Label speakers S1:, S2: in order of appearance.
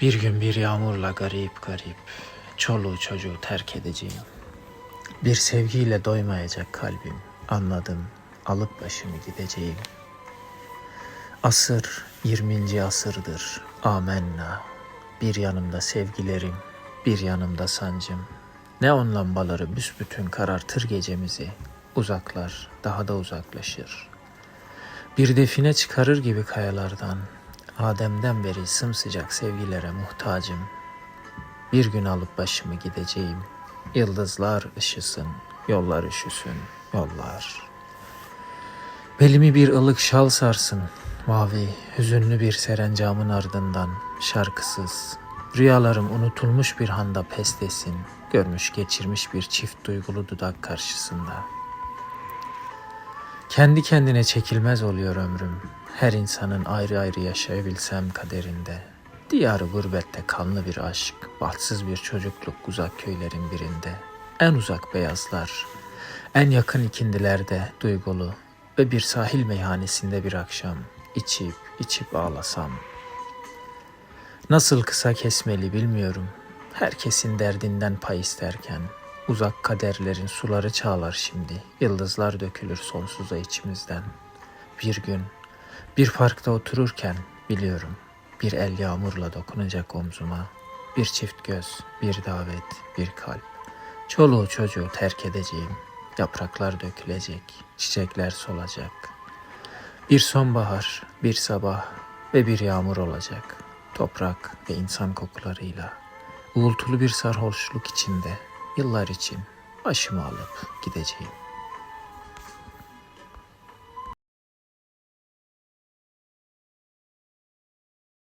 S1: Bir gün bir yağmurla garip garip çoluğu çocuğu terk edeceğim. Bir sevgiyle doymayacak kalbim. Anladım alıp başımı gideceğim. Asır 20. asırdır. Amenna. Bir yanımda sevgilerim, bir yanımda sancım. Neon lambaları büsbütün karartır gecemizi. Uzaklar daha da uzaklaşır. Bir define çıkarır gibi kayalardan. Adem'den beri sımsıcak sevgilere muhtacım. Bir gün alıp başımı gideceğim. Yıldızlar ışısın, yollar üşüsün, yollar. Belimi bir ılık şal sarsın. Mavi, hüzünlü bir serencamın ardından şarkısız. Rüyalarım unutulmuş bir handa pestesin. Görmüş geçirmiş bir çift duygulu dudak karşısında. Kendi kendine çekilmez oluyor ömrüm. Her insanın ayrı ayrı yaşayabilsem kaderinde. Diyarı gurbette kanlı bir aşk, bahtsız bir çocukluk uzak köylerin birinde. En uzak beyazlar, en yakın ikindilerde duygulu ve bir sahil meyhanesinde bir akşam içip içip ağlasam. Nasıl kısa kesmeli bilmiyorum. Herkesin derdinden pay isterken uzak kaderlerin suları çağlar şimdi. Yıldızlar dökülür sonsuza içimizden. Bir gün bir parkta otururken biliyorum bir el yağmurla dokunacak omzuma. Bir çift göz, bir davet, bir kalp. Çoluğu çocuğu terk edeceğim. Yapraklar dökülecek, çiçekler solacak. Bir sonbahar, bir sabah ve bir yağmur olacak. Toprak ve insan kokularıyla. Uğultulu bir sarhoşluk içinde yıllar için başımı alıp gideceğim.